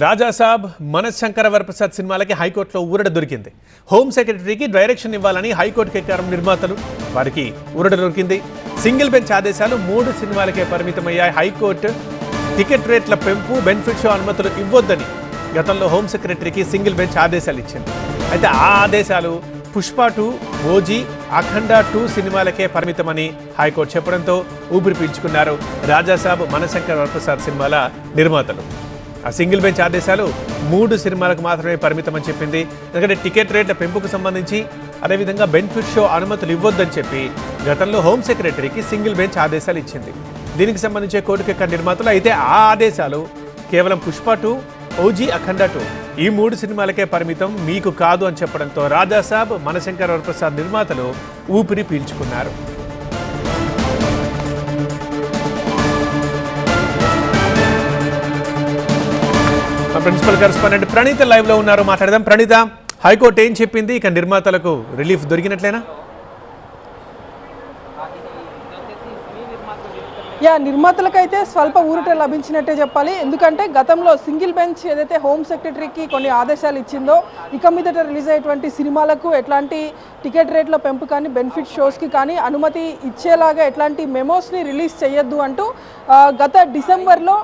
రాజాసాబ్ మనశంకర వరప్రసాద్ సినిమాలకి హైకోర్టులో ఊరట దొరికింది. హోమ్ సెక్రటరీకి డైరెక్షన్ ఇవ్వాలని హైకోర్టుకి ఎక్కారు నిర్మాతలు. వారికి ఊరట దొరికింది. సింగిల్ బెంచ్ ఆదేశాలు మూడు సినిమాలకే పరిమితమయ్యాయి. హైకోర్టు టికెట్ రేట్ల పెంపు బెనిఫిట్ షో అనుమతులు ఇవ్వొద్దని గతంలో హోమ్ సెక్రటరీకి సింగిల్ బెంచ్ ఆదేశాలు ఇచ్చింది. అయితే ఆ ఆదేశాలు Pushpa two OG Akhanda two సినిమాలకే పరిమితమని హైకోర్టు చెప్పడంతో ఊపిరి పీల్చుకున్నారు రాజాసాబ్ మనశంకర్ వరప్రసాద్ సినిమాల నిర్మాతలు. ఆ సింగిల్ బెంచ్ ఆదేశాలు మూడు సినిమాలకు మాత్రమే పరిమితమని చెప్పింది. ఎందుకంటే టికెట్ రేట్ల పెంపుకు సంబంధించి అదేవిధంగా బెనిఫిట్ షో అనుమతులు ఇవ్వొద్దని చెప్పి గతంలో హోమ్ సెక్రటరీకి సింగిల్ బెంచ్ ఆదేశాలు ఇచ్చింది. దీనికి సంబంధించి కోర్టుకెక్క నిర్మాతలు అయితే ఆ ఆదేశాలు కేవలం Pushpa two OG Akhanda two ఈ మూడు సినిమాలకే పరిమితం మీకు కాదు అని చెప్పడంతో రాజాసాబ్ మనశంకర్ వరప్రసాద్ నిర్మాతలు ఊపిరి పీల్చుకున్నారు. ప్రిన్సిపల్ కరెస్పాండెంట్ ప్రణీత లైవ్లో ఉన్నారు. మాట్లాడదాం. ప్రణీత హైకోర్టు ఏం చెప్పింది? ఇక నిర్మాతలకు రిలీఫ్ దొరికినట్లేనా? యా నిర్మాతలకైతే స్వల్ప ఊరట లభించినట్టే చెప్పాలి. ఎందుకంటే గతంలో సింగిల్ బెంచ్ ఏదైతే హోమ్ సెక్రటరీకి కొన్ని ఆదేశాలు ఇచ్చిందో ఇక మీదట రిలీజ్ అయ్యేటువంటి సినిమాలకు ఎట్లాంటి టికెట్ రేట్ల పెంపు కానీ బెనిఫిట్ షోస్కి కానీ అనుమతి ఇచ్చేలాగా ఎట్లాంటి మెమోస్ని రిలీజ్ చేయొద్దు అంటూ గత డిసెంబర్లో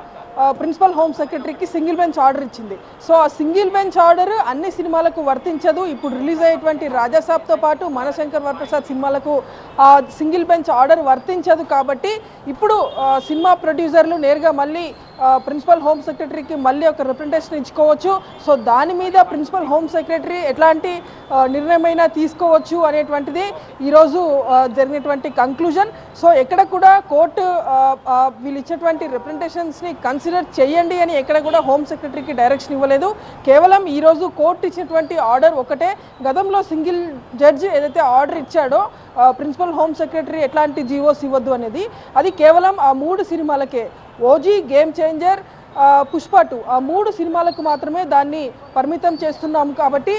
ప్రిన్సిపల్ హోమ్ సెక్రటరీకి సింగిల్ బెంచ్ ఆర్డర్ ఇచ్చింది. సో ఆ సింగిల్ బెంచ్ ఆర్డర్ అన్ని సినిమాలకు వర్తించదు. ఇప్పుడు రిలీజ్ అయ్యేటువంటి రాజాసాబ్తో పాటు మనశంకర్ వరప్రసాద్ సినిమాలకు ఆ సింగిల్ బెంచ్ ఆర్డర్ వర్తించదు కాబట్టి ఇప్పుడు సినిమా ప్రొడ్యూసర్లు నేరుగా మళ్ళీ ప్రిన్సిపల్ హోమ్ సెక్రటరీకి మళ్ళీ ఒక రిప్రజెంటేషన్ ఇచ్చుకోవచ్చు. సో దాని మీద ప్రిన్సిపల్ హోమ్ సెక్రటరీ ఎట్లాంటి నిర్ణయమైనా తీసుకోవచ్చు అనేటువంటిది ఈరోజు జరిగినటువంటి కంక్లూజన్ సో ఎక్కడ కూడా కోర్టు వీళ్ళు ఇచ్చేటువంటి రిప్రజెంటేషన్స్ని కన్సిడర్ చేయండి అని ఎక్కడ కూడా హోమ్ సెక్రటరీకి డైరెక్షన్ ఇవ్వలేదు. కేవలం ఈరోజు కోర్టు ఇచ్చినటువంటి ఆర్డర్ ఒకటే. గతంలో సింగిల్ జడ్జి ఏదైతే ఆర్డర్ ఇచ్చాడో ప్రిన్సిపల్ హోమ్ సెక్రటరీ ఎట్లాంటి జీవోస్ ఇవ్వద్దు అనేది. అది కేవలం ఆ మూడు సినిమాలకే. OG game changer Pushpa two ఆ మూడు సినిమాలకు మాత్రమే దాన్ని పరిమితం చేస్తున్నాం కాబట్టి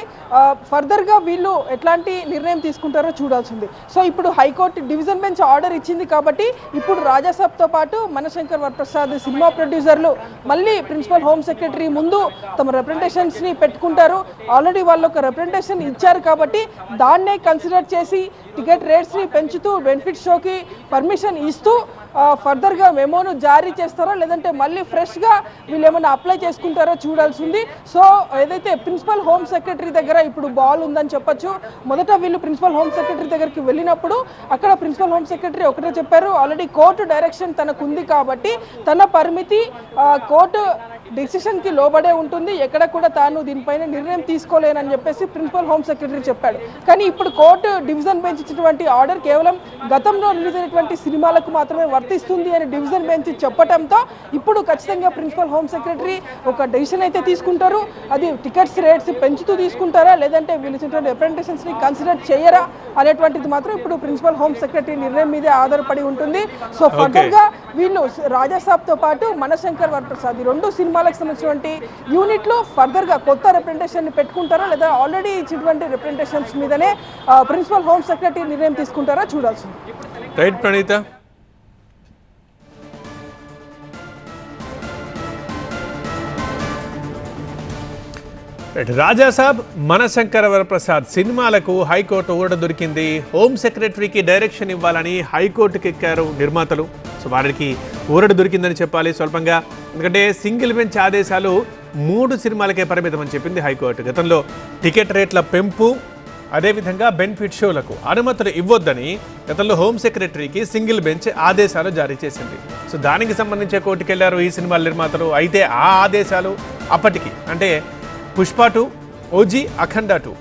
ఫర్దర్గా వీళ్ళు ఎట్లాంటి నిర్ణయం తీసుకుంటారో చూడాల్సింది. సో ఇప్పుడు హైకోర్టు డివిజన్ బెంచ్ ఆర్డర్ ఇచ్చింది కాబట్టి ఇప్పుడు రాజాసాబ్తో పాటు మనశంకర్ వరప్రసాద్ సినిమా ప్రొడ్యూసర్లు మళ్ళీ ప్రిన్సిపల్ హోమ్ సెక్రటరీ ముందు తమ రిప్రజెంటేషన్స్ని పెట్టుకుంటారు. ఆల్రెడీ వాళ్ళు ఒక రిప్రజెంటేషన్ ఇచ్చారు కాబట్టి దాన్నే కన్సిడర్ చేసి టికెట్ రేట్స్ని పెంచుతూ బెనిఫిట్ షోకి పర్మిషన్ ఇస్తూ ఫర్దర్గా మెమోను జారీ చేస్తారో లేదంటే మళ్ళీ ఫ్రెష్గా వీళ్ళు ఏమైనా అప్లై చేసుకుంటారో చూడాల్సి ఉంది సో ఏదైతే ప్రిన్సిపల్ హోమ్ సెక్రటరీ దగ్గర ఇప్పుడు బాల్ ఉందని చెప్పొచ్చు మొదట వీళ్ళు ప్రిన్సిపల్ హోమ్ సెక్రటరీ దగ్గరికి వెళ్ళినప్పుడు అక్కడ ప్రిన్సిపల్ హోమ్ సెక్రటరీ ఒకటే చెప్పారు ఆల్రెడీ కోర్టు డైరెక్షన్ తనకుంది కాబట్టి తన పరిమితి కోర్టు డెసిషన్కి లోబడే ఉంటుంది. ఎక్కడ కూడా తాను దీనిపైన నిర్ణయం తీసుకోలేనని చెప్పేసి ప్రిన్సిపల్ హోమ్ సెక్రటరీ చెప్పాడు. కానీ ఇప్పుడు కోర్టు డివిజన్ బెంచ్ ఇచ్చినటువంటి ఆర్డర్ కేవలం గతంలో రిలీజ్ అయినటువంటి సినిమాలకు మాత్రమే వర్తిస్తుంది అని డివిజన్ బెంచ్ చెప్పడంతో ఇప్పుడు ఖచ్చితంగా ప్రిన్సిపల్ హోమ్ సెక్రటరీ ఒక డెసిషన్ అయితే తీసుకుంటారు. అది టికెట్స్ రేట్స్ పెంచుతూ తీసుకుంటారా? లేదంటే వీళ్ళు రిప్రజెంటేషన్స్ని కన్సిడర్ చేయరా? అనేటువంటిది మాత్రం ఇప్పుడు ప్రిన్సిపల్ హోమ్ సెక్రటరీ నిర్ణయం మీదే ఆధారపడి ఉంటుంది. సో ఫర్దర్గా వీళ్ళు రాజాసాబ్తో పాటు మనశంకర్ వరప్రసాద్ ఈ రెండు సినిమాలకు సంబంధించినటువంటి యూనిట్లో ఫర్దర్గా కొత్త రిప్రజెంటేషన్ పెట్టుకుంటారా? లేదా ఆల్రెడీ ఇచ్చినటువంటి రిప్రజెంటేషన్స్ మీదనే ప్రిన్సిపల్ హోమ్ సెక్రటరీ నిర్ణయం తీసుకుంటారా? చూడాల్సింది. రైట్ ప్రణీత రాజాసాబ్ మనశంకర వరప్రసాద్ సినిమాలకు హైకోర్టు ఊరట దొరికింది. హోమ్ సెక్రటరీకి డైరెక్షన్ ఇవ్వాలని హైకోర్టుకి ఎక్కారు నిర్మాతలు. సో వారికి ఊరట దొరికిందని చెప్పాలి స్వల్పంగా. ఎందుకంటే సింగిల్ బెంచ్ ఆదేశాలు మూడు సినిమాలకే పరిమితం అని చెప్పింది హైకోర్టు. గతంలో టికెట్ రేట్ల పెంపు అదేవిధంగా బెనిఫిట్ షోలకు అనుమతులు ఇవ్వొద్దని గతంలో హోమ్ సెక్రటరీకి సింగిల్ బెంచ్ ఆదేశాలు జారీ చేసింది. సో దానికి సంబంధించే కోర్టుకెళ్ళారు ఈ సినిమాల నిర్మాతలు. అయితే ఆ ఆదేశాలు అప్పటికి అంటే Pushpa two OG Akhanda two.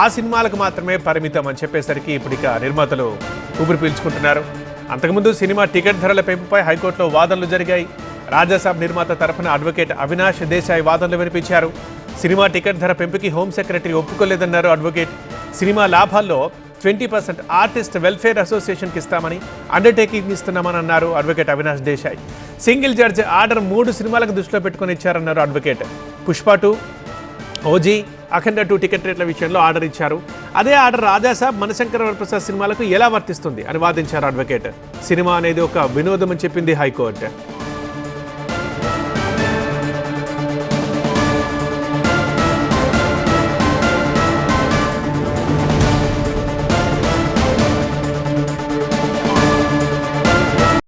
ఆ సినిమాలకు మాత్రమే పరిమితం అని చెప్పేసరికి ఇప్పుడు నిర్మాతలు ఊపిరి పీల్చుకుంటున్నారు. అంతకుముందు సినిమా టికెట్ ధరల పెంపుపై హైకోర్టులో వాదనలు జరిగాయి. రాజాసాబ్ నిర్మాత తరఫున అడ్వకేట్ అవినాష్ దేశాయ్ వాదనలు వినిపించారు. సినిమా టికెట్ ధర పెంపుకి హోమ్ సెక్రటరీ ఒప్పుకోలేదన్నారు అడ్వకేట్. సినిమా లాభాల్లో ట్వంటీ పర్సెంట్ ఆర్టిస్ట్ వెల్ఫేర్ అసోసియేషన్కి ఇస్తామని అండర్టేకింగ్ ఇస్తున్నామని అన్నారు advocate Avinash Desai. Single judge order మూడు సినిమాలకు దృష్టిలో పెట్టుకొని ఇచ్చారన్నారు advocate. Pushpa two OG Akhanda two ticket రేట్ల విషయంలో ఆర్డర్ ఇచ్చారు. అదే ఆర్డర్ రాజాసాబ్ మనశంకర వరప్రసాద్ సినిమాలకు ఎలా వర్తిస్తుంది అని వాదించారు అడ్వకేట్. సినిమా అనేది ఒక వినోదం అని చెప్పింది హైకోర్టు.